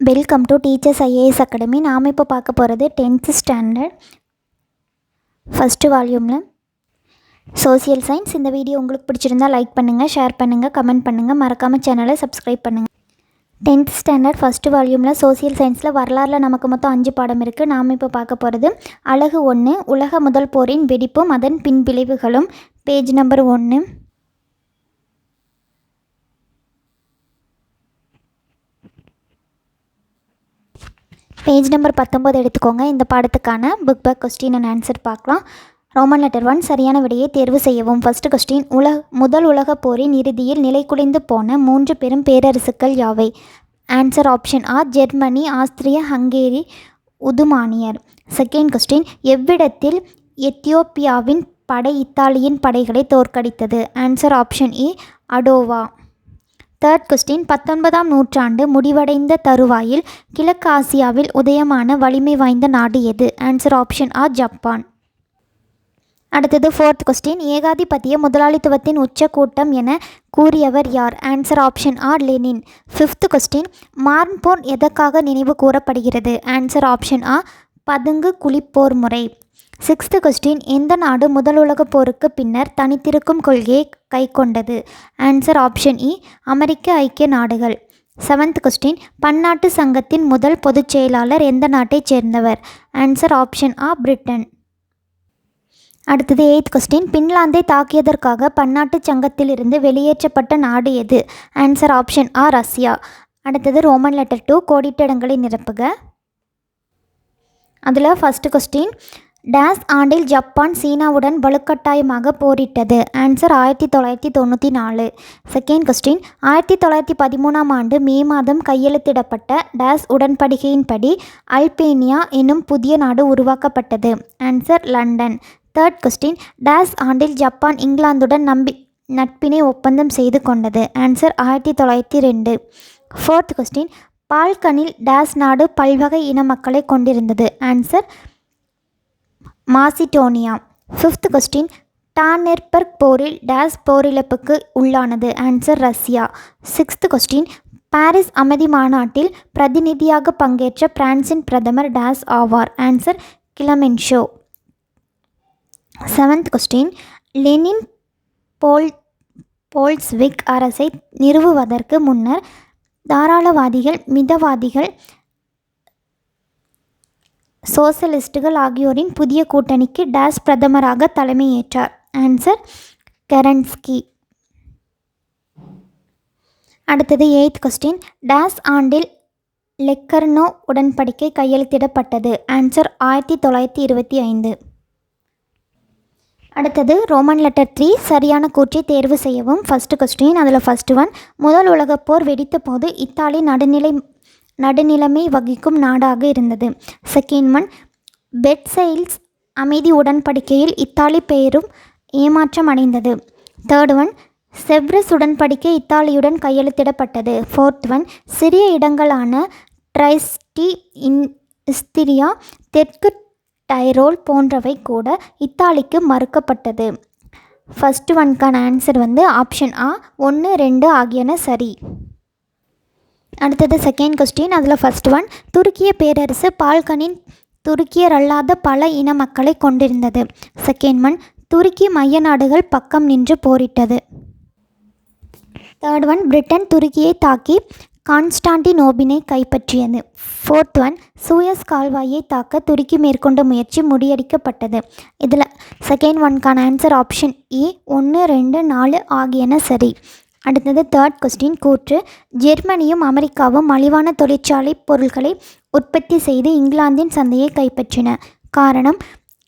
Welcome to teachers IAS academy நாம் இப்போ பார்க்க போகிறது டென்த்து ஸ்டாண்டர்ட் ஃபஸ்ட்டு வால்யூமில் சோசியல் சயின்ஸ் இந்த வீடியோ உங்களுக்கு பிடிச்சிருந்தா லைக் பண்ணுங்கள் ஷேர் பண்ணுங்கள் கமெண்ட் பண்ணுங்கள் மறக்காமல் சேனலை சப்ஸ்கிரைப் பண்ணுங்கள் டென்த் ஸ்டாண்டர்ட் ஃபஸ்ட்டு வால்யூமில் சோசியல் சயின்ஸில் வரலாறில் நமக்கு மொத்தம் அஞ்சு பாடம் இருக்குது நாம் இப்போ பார்க்க போகிறது அழகு ஒன்று உலக முதல் போரின் வெடிப்பும் அதன் பின்விளைவுகளும் பேஜ் நம்பர் ஒன்று பேஜ் நம்பர் பத்தொம்போது எடுத்துக்கோங்க. இந்த பாடத்துக்கான book back question and answer பார்க்கலாம். ரோமன் லெட்டர் ஒன் சரியான விடையை தேர்வு செய்யவும். ஃபர்ஸ்ட் கொஸ்டின் உலக முதல் உலகப் போரின் இறுதியில் நிலைகுலைந்து போன மூன்று பெரும் பேரரசுகள் யாவை? ஆன்சர் ஆப்ஷன் ஆ ஜெர்மனி ஆஸ்திரிய ஹங்கேரி உதுமானியர். செகண்ட் கொஸ்டின் எவ்விடத்தில் எத்தியோப்பியாவின் படை இத்தாலியின் படைகளை தோற்கடித்தது? ஆன்சர் ஆப்ஷன் இ அடோவா. தேர்ட் கொஸ்டின் பத்தொன்பதாம் நூற்றாண்டு முடிவடைந்த தருவாயில் கிழக்கு ஆசியாவில் உதயமான வலிமை வாய்ந்த நாடு எது? ஆன்சர் ஆப்ஷன் ஆர் ஜப்பான் அடுத்தது ஃபோர்த் கொஸ்டின் ஏகாதிபத்திய முதலாளித்துவத்தின் உச்சக்கூட்டம் என கூறியவர் யார்? ஆன்சர் ஆப்ஷன் ஆர் லெனின் ஃபிஃப்த் கொஸ்டின் மார்ன்போர் எதற்காக நினைவு கூறப்படுகிறது? ஆன்சர் ஆப்ஷன் ஆ பதுங்கு குளிப்போர் முறை. சிக்ஸ்த் கொஸ்டின் எந்த நாடு முதல் உலகப் போருக்கு பின்னர் தனித்திருக்கும் கொள்கையை கைக்கொண்டது? ஆன்சர் ஆப்ஷன் இ அமெரிக்க ஐக்கிய நாடுகள். செவன்த் கொஸ்டின் பன்னாட்டு சங்கத்தின் முதல் பொதுச் செயலாளர் எந்த நாட்டைச் சேர்ந்தவர்? ஆன்சர் ஆப்ஷன் ஆ பிரிட்டன் அடுத்தது எயித் கொஸ்டின் பின்லாந்தை தாக்கியதற்காக பன்னாட்டு சங்கத்திலிருந்து வெளியேற்றப்பட்ட நாடு எது? ஆன்சர் ஆப்ஷன் ஆ ரஷ்யா அடுத்தது ரோமன் லெட்டர் டூ கோடிட்டடங்களை நிரப்புக. அதில் ஃபஸ்ட்டு கொஸ்டின் டேஸ் ஆண்டில் ஜப்பான் சீனாவுடன் வலுக்கட்டாயமாக போரிட்டது. ஆன்சர் ஆயிரத்தி தொள்ளாயிரத்தி தொண்ணூற்றி நாலு. Second question. ஆயிரத்தி தொள்ளாயிரத்தி பதிமூணாம் ஆண்டு மே மாதம் கையெழுத்திடப்பட்ட டேஸ் உடன்படிக்கையின்படி அல்பேனியா என்னும் புதிய நாடு உருவாக்கப்பட்டது. Answer London. Third question. Dash ஆண்டில் ஜப்பான் இங்கிலாந்துடன் நம்பி நட்பினை ஒப்பந்தம் செய்து கொண்டது. ஆன்சர் ஆயிரத்தி தொள்ளாயிரத்தி ரெண்டு. Fourth question. பால்கனில் டேஸ் நாடு பல்வகை இன மக்களை கொண்டிருந்தது. Answer Macedonia. Fifth question Tannenberg போரில் டேஸ் போரிழப்புக்கு உள்ளானது. Answer Russia. Sixth question Paris அமைதி மாநாட்டில் பிரதிநிதியாக பங்கேற்ற பிரான்சின் பிரதமர் டேஸ் ஆவார். Answer Clemenceau. Seventh question Lenin போல் போல்ஸ்விக் அரசை நிறுவுவதற்கு முன்னர் தாராளவாதிகள் மிதவாதிகள் சோசலிஸ்டுகள் ஆகியோரின் புதிய கூட்டணிக்கு டேஸ் பிரதமராக தலைமையேற்றார். ஆன்சர் கரன்ஸ்கி அடுத்தது எய்த் கொஸ்டின் டேஸ் ஆண்டில் லெக்கர்னோ உடன்படிக்கை கையெழுத்திடப்பட்டது. ஆன்சர் ஆயிரத்தி தொள்ளாயிரத்தி இருபத்தி ஐந்து. அடுத்தது ரோமன் லெட்டர் த்ரீ சரியான கூற்றை தேர்வு செய்யவும் ஃபஸ்ட்டு கொஸ்டின் அதில் ஃபஸ்ட்டு ஒன் முதல் உலகப் போர் வெடித்த போது இத்தாலி நடுநிலை நடுநிலைமை வகிக்கும் நாடாக இருந்தது. செகண்ட் ஒன் பெட்சைல்ஸ் அமைதி உடன்படிக்கையில் இத்தாலி பெயரும் ஏமாற்றம் அடைந்தது. தேர்ட் ஒன் செவ்ரஸ் உடன்படிக்கை இத்தாலியுடன் கையெழுத்திடப்பட்டது. ஃபோர்த் ஒன் சிறிய இடங்களான ட்ரைஸ்டி இன் இஸ்திரியா தெற்கு டைரோல் போன்றவை கூட இத்தாலிக்கு மறுக்கப்பட்டது. ஃபஸ்ட் ஒன்க்கான ஆன்சர் வந்து ஆப்ஷன் ஆ ஒன்று ரெண்டு ஆகியன சரி. அடுத்தது செகண்ட் கொஸ்டின் அதில் ஃபஸ்ட் ஒன் துருக்கிய பேரரசு பால்கனின் துருக்கியர் அல்லாத பல இன மக்களை கொண்டிருந்தது. செகண்ட் ஒன் துருக்கி மைய நாடுகள் பக்கம் நின்று போரிட்டது. தேர்ட் ஒன் பிரிட்டன் துருக்கியை தாக்கி கான்ஸ்டான்டினோபினை கைப்பற்றியது. ஃபோர்த் ஒன் சூயஸ் கால்வாயை தாக்க துருக்கி மேற்கொண்ட முயற்சி முறியடிக்கப்பட்டது இதில் செகண்ட் ஒன்க்கான ஆன்சர் ஆப்ஷன் ஏ e, ஒன்று ரெண்டு நாலு ஆகியன சரி. அடுத்தது தேர்ட் கொஸ்டின் கூற்று ஜெர்மனியும் அமெரிக்காவும் மலிவான தொழிற்சாலை பொருட்களை உற்பத்தி செய்து இங்கிலாந்தின் சந்தையை கைப்பற்றின. காரணம்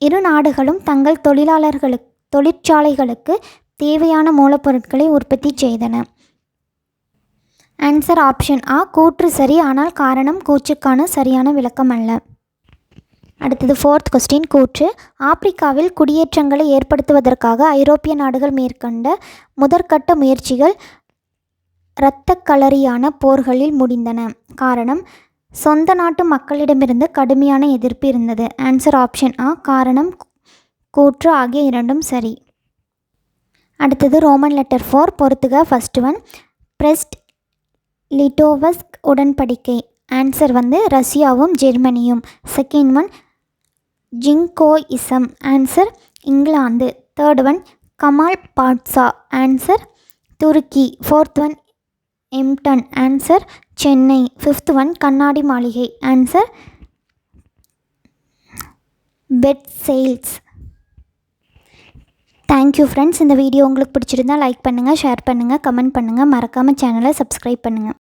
இரு நாடுகளும் தங்கள் தொழிலாளர்களுக்கு தொழிற்சாலைகளுக்கு தேவையான மூலப்பொருட்களை உற்பத்தி செய்தன. ஆன்சர் ஆப்ஷன் ஆ கூற்று சரி ஆனால் காரணம் கூற்றுக்கான சரியான விளக்கம் அல்ல. அடுத்தது ஃபோர்த் கொஸ்டின் கூற்று ஆப்பிரிக்காவில் குடியேற்றங்களை ஏற்படுத்துவதற்காக ஐரோப்பிய நாடுகள் மேற்கொண்ட முதற்கட்ட முயற்சிகள் இரத்த போர்களில் முடிந்தன. காரணம் சொந்த நாட்டு மக்களிடமிருந்து கடுமையான எதிர்ப்பு இருந்தது. ஆன்சர் ஆப்ஷன் ஆ காரணம் கூற்று ஆகிய இரண்டும் சரி. அடுத்தது ரோமன் லெட்டர் ஃபோர் பொறுத்துக ஃபஸ்ட் ஒன் பிரெஸ்ட் லிட்டோவஸ்க் உடன்படிக்கை. ஆன்சர் வந்து ரஷ்யாவும் ஜெர்மனியும். Second one jingoism answer England. Third one Kemal Pasha answer Turkey. Fourth one Emden answer Chennai. Fifth one கண்ணாடி மாளிகை answer bed sales. Thank you friends இந்த video உங்களுக்கு பிடிச்சிருந்தா like பண்ணுங்கள் ஷேர் பண்ணுங்கள் கமெண்ட் பண்ணுங்கள் மறக்காமல் சேனலை சப்ஸ்கிரைப் பண்ணுங்கள்